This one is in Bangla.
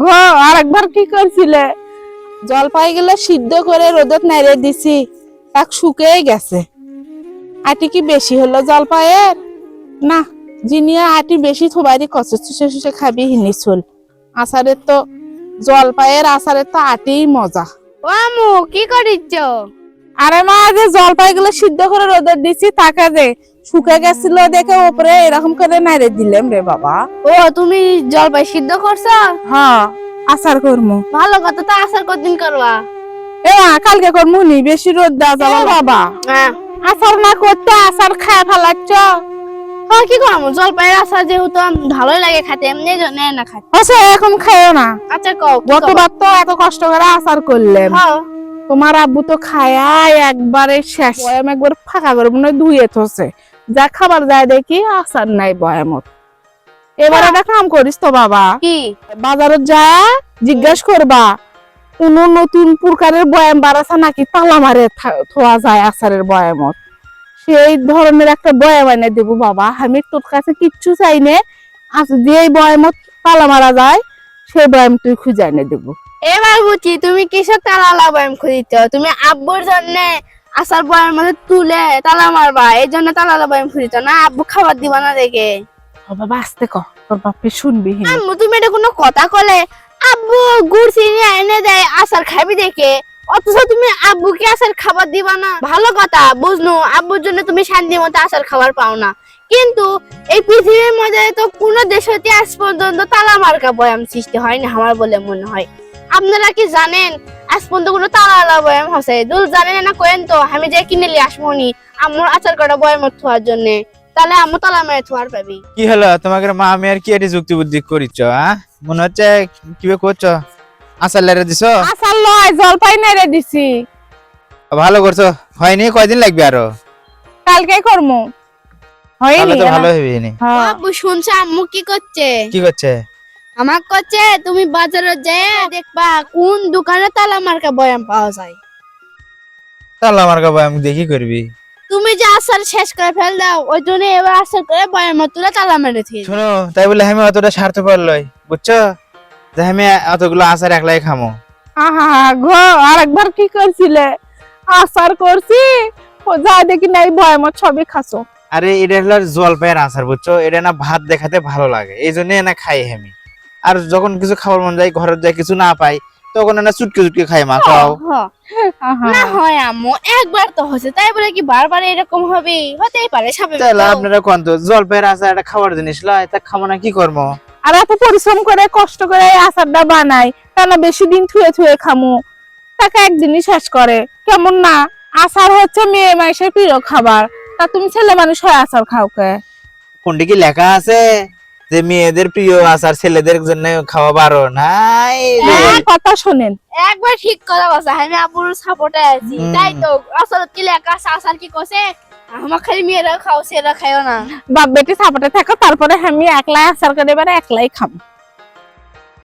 গো আর একবার কি করছিলে জলপাই গুলো সিদ্ধ করে রোদত নাইরে দিছি এক শুকিয়ে গেছে। আটি কি বেশি হলো জলপাইয়ের? না, জিনিয়া আটি বেশি থোবারি কচে চুষে চুষে খাবি হিনি চুল আচারের তো, জলপাইয়ের আচারের তো আটিই মজা। ও আমু কি করিচ্ছ? আরে মা যে জলপাই গুলো সিদ্ধ করে রোদে দিছি তাকে যে শুকে গেছিল দেখে উপরে এরকম করে নাইরে দিলাম রে বাবা। ও তুমি জলপাই সিদ্ধ করছ? হ্যাঁ আচার করমু। ভালো কথা তো আসার কতদিন করবা? এ কালকে করমু নি বেশি রোদ দেওয়া যাবে বাবা। হ্যাঁ। আচার না করতে আচার খায় ফেলাচ্ছ। হ্যাঁ কি করব জলপাইয়ের আচার যেহেতু ভালোই লাগে খেতে এমনি জন্য না খাই আচ্ছা এখন খাইও না। আচ্ছা কও গতবার তো এত কষ্ট করে আচার করলেন হ্যাঁ। তোমার আব্বু তো খায়াই একবারে শেষ। বয়াম একবার ফাঁকা করে মনে হয় ধুয়ে থসে যা খাবার যায় দেখি আচার নাই বয়ামত। এবার একটা কাম করিস তো বাবা। কি? বাজারত যা জিজ্ঞেস করবা কোন নতুন প্রকারের বয়াম বাড়াছে নাকি তালা মারে থোয়া যায় আচারের বয়ামত? সেই ধরনের একটা বয়াম এনে দেবো বাবা। আমি তোর কাছে কিচ্ছু চাই নে। আজ যে বয়ামত তালা মারা যায় সেই বয়াম তুই খুঁজে এনে দেবো। এবার বুঝছি তুমি কিসের তালা বয়াম খুঁজিচ্ছ তুমি আব্বুর জন্য আসার বয়ার মধ্যে তুলে তালা মারবা এই জন্য তালা বয়াম খুঁজিচ্ছ না? আব্বু খাবার দিবা না দেখে। বাবা আসতে ক তোর বাপে শুনবি আম্মু তুমি এটা কোনো কথা কলে? আব্বু গুড় চিনি এনে দেয় আচার খাবি দেখে। অথচ তুমি আব্বুকে আচার খাবার দিবা না। ভালো কথা বুঝনু আব্বুর জন্য তুমি শান্তি মতো আচার খাবার পাও না। কিন্তু এই পৃথিবীর মধ্যে তো কোনো দেশতে আজ পর্যন্ত তালা মার্কা বয়াম সৃষ্টি হয়নি আমার বলে মনে হয়। আপনারা কি জানেন? আজ পর্যন্ত কোনো তালা বয়াম হসে দুল জানেন না কোয়েন তো আমি যে কিনে নিয়ে আসব নি আমার আচার কটা বয়াম থোয়ার জন্য। তাহলে আমু তালা মেরে থোয়ার পাবি। কি হলো? তোমাকে মা আমি আর কি এটি যুক্তি বুদ্ধি করিচ্ছ হ্যাঁ? মনে হচ্ছে কীভাবে করছ? আসার লেরে দিছো? আচার লয় জলপাই নেড়ে দিছি। ভালো করছ। হয়নি? কয়দিন লাগবে আরও? কালকে করমু। হয়নি ভালো হবে নি। হ্যাঁ। শুনছে আম্মু কি করছে? কি করছে? আমার করছে তুমি বাজারে যেয়ে দেখবা কোন দোকানে তালা মার্কা বয়াম পাওয়া যায়। তালা আমার বয়াম দেখি করবি। তুমি যে আচার শেষ করে ফেল দাও ওই জন্য এবার আচার করে বয়াম তুলে তালা মেরে থিয়ে শোনো তাই বলে আমি অতটা স্বার্থপর লই বুঝছ? যে আমি অতগুলো আচার একলাই খামো। আহা গো আর একবার কি করছিলে? আচার করছি ও যা দেখি নাই বয়ামত সবই খাসো। আরে এটা হলো জলপাইয়ের আচার বুঝছ? এটা না ভাত দেখাতে ভালো লাগে এই জন্য না খাই আমি। আর যখন কিছু খাবার মন যায় ঘরের যায় কিছু না পাই তখন না চুটকে চুটকে খাই মা খাও। না হয় আম্মু একবার তো হচ্ছে তাই বলে কি বারবার এরকম হবে? হতেই পারে স্বাভাবিক তাহলে। আপনারা কোন তো জলপাইয়ের আচার একটা খাবার জিনিস লয় তা খাব না কি করব আর এত পরিশ্রম করে কষ্ট করে আচারটা বানাই তা না বেশি দিন থুয়ে থুয়ে খামু। তাকে একদিনই শেষ করে। কেমন না আচার হচ্ছে মেয়ে মানুষের প্রিয় খাবার। তা তুমি ছেলে মানুষ হয় আচার খাও কে? কোনটি কি লেখা আছে? যে মেয়েদের প্রিয় আচার ছেলেদের জন্য খাওয়া বারো নাই হ্যাঁ, কথা শোনেন। একবার ঠিক কথা বলছে আমি আপুর সাপোর্টে আছি। তাই তো আসলে কি লেখা আচার কি কছে আমার খালি মেয়েরা খাও সেরা খাইও না। বাপ বেটি সাপোর্টে থাকো তারপরে আমি একলাই আচার করে এবারে একলাই খাব।